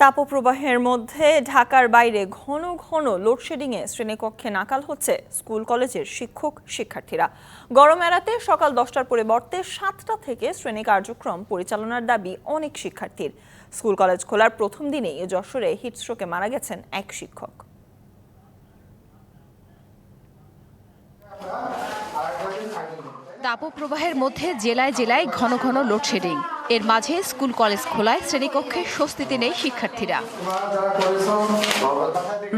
তাপপ্রবাহের মধ্যে ঢাকার বাইরে ঘন ঘন লোডশেডিংয়ে শ্রেণীকক্ষে নাকাল হচ্ছে স্কুল কলেজের শিক্ষক, শিক্ষার্থীরা। গরম এড়াতে সকাল দশটার পরিবর্তে সাতটা থেকে শ্রেণি কার্যক্রম পরিচালনার দাবি অনেক শিক্ষার্থীর। স্কুল কলেজ খোলার প্রথম দিনেই যশোরে হিটস্ট্রোকে মারা গেছেন এক শিক্ষক। তাপপ্রবাহের মধ্যে জেলায় জেলায় ঘন ঘন লোডশেডিং। এর মাঝে স্কুল কলেজ খোলায় শ্রেণীকক্ষে স্বস্তিতে নেই শিক্ষার্থীরা।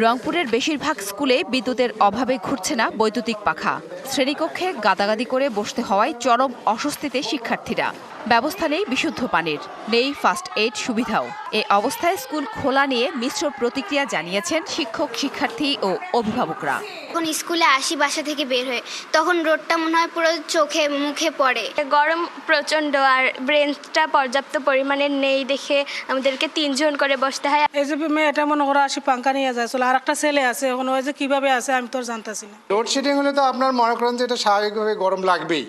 রংপুরের বেশিরভাগ স্কুলে বিদ্যুতের অভাবে ঘুরছে না বৈদ্যুতিক পাখা। শ্রেণীকক্ষে গাদাগাদি করে বসতে হওয়ায় চরম অস্বস্তিতে শিক্ষার্থীরা। ব্যবস্থা নেই বিশুদ্ধ পানির। নেই ফার্স্ট এইড সুবিধাও। এ অবস্থায় স্কুল খোলা নিয়ে মিশ্র প্রতিক্রিয়া জানিয়েছেন শিক্ষক শিক্ষার্থী ও অভিভাবকরা। যখন স্কুলে আসি বাসা থেকে বের হয়ে তখন রোডটা মনে হয় পুরো চোখে মুখে পড়ে। গরম প্রচণ্ড আর ব্রেঞ্চটা পর্যাপ্ত পরিমাণে নেই দেখে আমাদেরকে তিনজন করে বসতে হয়। এই যে মেয়েটা মনে করো আসি পাঙ্কা নিয়ে যায়। চলে আর একটা ছেলে আছে এখন ওই যে কীভাবে আছে আমি তো আর জানতাছি না। লোডশেডিং হলে তো আপনার মনে করেন যে এটা স্বাভাবিকভাবে গরম লাগবেই।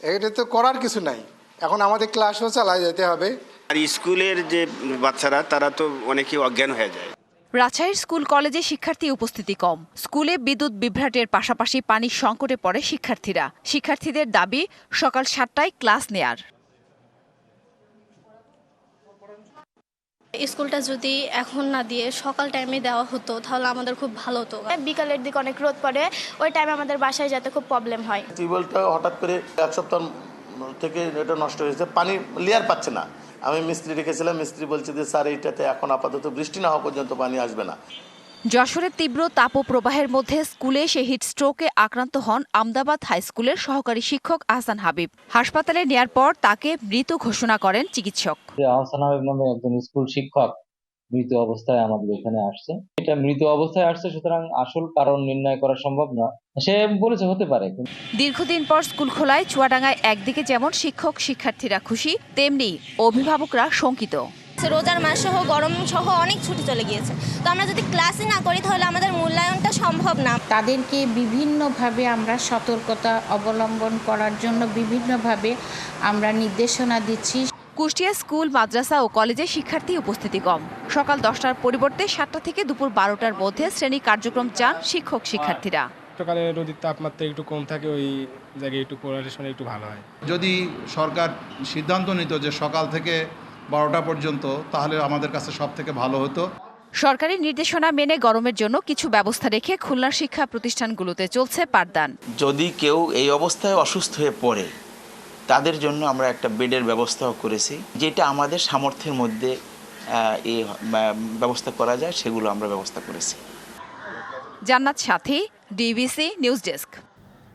এটা তো করার কিছু নাই। এখন আমাদের ক্লাসও চালাই যেতে হবে। আর স্কুলের যে বাচ্চারা তারা তো অনেকেই অজ্ঞান হয়ে যায়। রাজশাহীর স্কুল কলেজে শিক্ষার্থী উপস্থিতি কম। স্কুলে বিদ্যুৎ বিভ্রাটের পাশাপাশি পানির সংকটে পড়ে শিক্ষার্থীরা। শিক্ষার্থীদের দাবি সকাল সাতটায় ক্লাস নেয়ার। স্কুলটা যদি এখন না দিয়ে সকাল টাইমে দেওয়া হতো তাহলে আমাদের খুব ভালো হতো। বিকালের দিকে অনেক রোদ পড়ে ওই টাইমে আমাদের বাসায় যেতে খুব প্রবলেম হয়। টিউবওয়েলটা হঠাৎ করে এক সপ্তাহ থেকে এটা নষ্ট হয়েছে পানি লেয়ার পাচ্ছে না। আমি মিস্ত্রি রেখেছিলাম মিস্ত্রি বলছে যে স্যার এইটাতে এখন আপাতত বৃষ্টি না হওয়া পর্যন্ত পানি আসবে না। যশোরের তীব্র তাপপ্রবাহের মধ্যে স্কুলে সে হিট স্ট্রোকে আক্রান্ত হন আমদাবাদ হাই স্কুলের সহকারী শিক্ষক আহসান হাবিব। হাসপাতালে নেয়ার পর তাকে মৃত ঘোষণা করেন চিকিৎসক। আহসান হাবিব নামে একজন স্কুল শিক্ষক মৃত অবস্থায় আমাদের এখানে আসছে। এটা মৃত অবস্থায় আসছে সুতরাং আসল কারণ নির্ণয় করা সম্ভব না। সে বলেছে হতে পারে দীর্ঘদিন পর স্কুল খোলায় চুয়াডাঙ্গায় একদিকে যেমন শিক্ষক শিক্ষার্থীরা খুশি তেমনি অভিভাবকরা শঙ্কিত। রোজার মাস সহ গরম সহ অনেক ছুটি চলে গিয়েছে। তো আমরা যদি ক্লাসই না করি তাহলে আমাদের মূল্যায়নটা সম্ভব না। তাদেরকে বিভিন্নভাবে আমরা সতর্কতা অবলম্বন করার জন্য বিভিন্নভাবে আমরা নির্দেশনা দিচ্ছি। কুষ্টিয়া স্কুল মাদ্রাসা ও কলেজে শিক্ষার্থী উপস্থিতি কম। সকাল দশটার পরিবর্তে সাতটা থেকে দুপুর বারোটার মধ্যে শ্রেণি কার্যক্রম চান শিক্ষক শিক্ষার্থীরা। সকালে নদীর তাপমাত্রা একটু কম থাকে ওই জায়গায় একটু পড়াশোনা একটু ভালো হয়। যদি সরকার সিদ্ধান্ত নিত যে সকাল থেকে বারোটা পর্যন্ত তাহলে আমাদের কাছে সব থেকে ভালো হতো। সরকারি নির্দেশনা মেনে গরমের জন্য কিছু ব্যবস্থা রেখে খুলনার শিক্ষা প্রতিষ্ঠানগুলোতে চলছে পাঠদান। যদি কেউ এই অবস্থায় অসুস্থ হয়ে পড়ে তাদের জন্য আমরা একটা বেডের ব্যবস্থাও করেছি যেটা আমাদের সামর্থ্যের মধ্যে এই ব্যবস্থা করা যায় সেগুলো আমরা ব্যবস্থা করেছি। জান্নাত সাথী ডিবিসি নিউজ ডেস্ক।